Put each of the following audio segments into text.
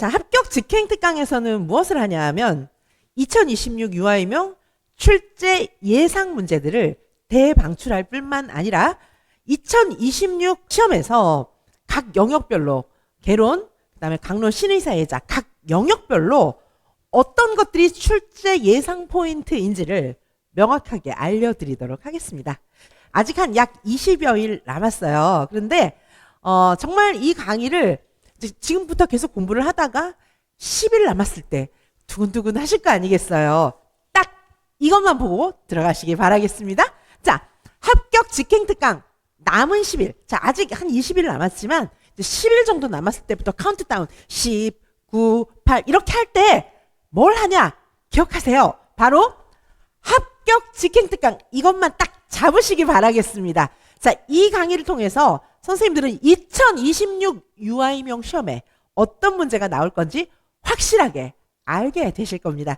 자, 합격 직행 특강에서는 무엇을 하냐 하면 2026 유아이명 출제 예상 문제들을 대방출할 뿐만 아니라 2026 시험에서 각 영역별로 개론, 그다음에 강론 신의사회자 각 영역별로 어떤 것들이 출제 예상 포인트인지를 명확하게 알려드리도록 하겠습니다. 아직 한 약 20여일 남았어요. 그런데 어, 정말 이 강의를 지금부터 계속 공부를 하다가 10일 남았을 때 두근두근 하실 거 아니겠어요. 딱 이것만 보고 들어가시기 바라겠습니다. 자, 합격 직행 특강 남은 10일. 자, 아직 한 20일 남았지만 이제 10일 정도 남았을 때부터 카운트다운 10, 9, 8 이렇게 할 때 뭘 하냐? 기억하세요. 바로 합격 직행 특강 이것만 딱 잡으시기 바라겠습니다. 자, 이 강의를 통해서 선생님들은 2026 유아이명 시험에 어떤 문제가 나올 건지 확실하게 알게 되실 겁니다.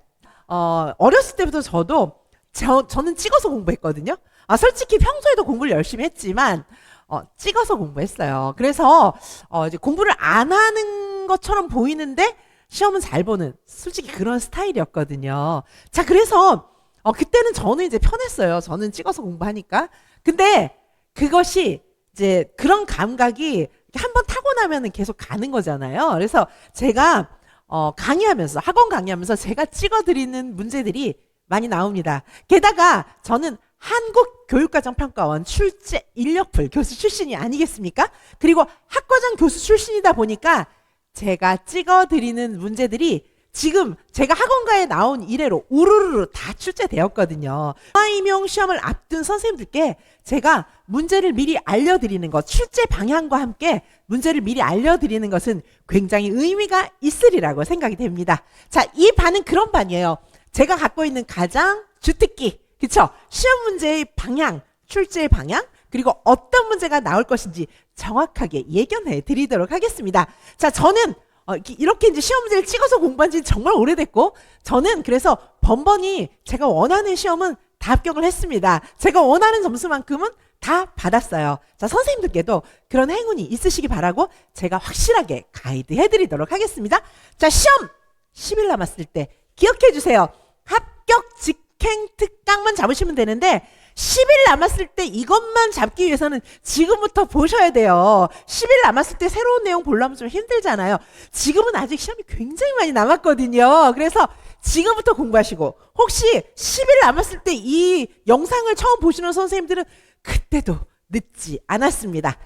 어, 어렸을 때부터 저도 저, 저는 찍어서 공부했거든요. 아, 솔직히 평소에도 공부를 열심히 했지만 어, 찍어서 공부했어요. 그래서 어, 이제 공부를 안 하는 것처럼 보이는데 시험은 잘 보는 솔직히 그런 스타일이었거든요. 자, 그래서 어, 그때는 저는 이제 편했어요. 저는 찍어서 공부하니까. 근데 그것이 이제 그런 감각이 한번 타고 나면은 계속 가는 거잖아요. 그래서 제가 어, 강의하면서 학원 강의하면서 제가 찍어드리는 문제들이 많이 나옵니다. 게다가 저는 한국 교육과정평가원 출제 인력풀 교수 출신이 아니겠습니까? 그리고 학과장 교수 출신이다 보니까 제가 찍어드리는 문제들이 지금 제가 학원가에 나온 이래로 우르르 다 출제되었거든요. 임용 시험을 앞둔 선생님들께 제가 문제를 미리 알려드리는 것, 출제 방향과 함께 문제를 미리 알려드리는 것은 굉장히 의미가 있으리라고 생각이 됩니다. 자, 이 반은 그런 반이에요. 제가 갖고 있는 가장 주특기, 그쵸? 시험 문제의 방향, 출제의 방향, 그리고 어떤 문제가 나올 것인지 정확하게 예견해 드리도록 하겠습니다. 자, 저는 어, 이렇게- 이제 시험 문제를 찍어서 공부한 지 정말 오래됐고, 저는 그래서 번번이 제가 원하는 시험은 다 합격을 했습니다. 제가 원하는 점수만큼은 다 받았어요. 자, 선생님들께도 그런 행운이 있으시기 바라고 제가 확실하게 가이드 해드리도록 하겠습니다. 자, 시험 10일 남았을 때 기억해 주세요. 합격 직행 특강만 잡으시면 되는데 10일 남았을 때 이것만 잡기 위해서는 지금부터 보셔야 돼요. 10일 남았을 때 새로운 내용 보려면 좀 힘들잖아요. 지금은 아직 시험이 굉장히 많이 남았거든요. 그래서 지금부터 공부하시고 혹시 10일 남았을 때 이 영상을 처음 보시는 선생님들은 그때도 늦지 않았습니다.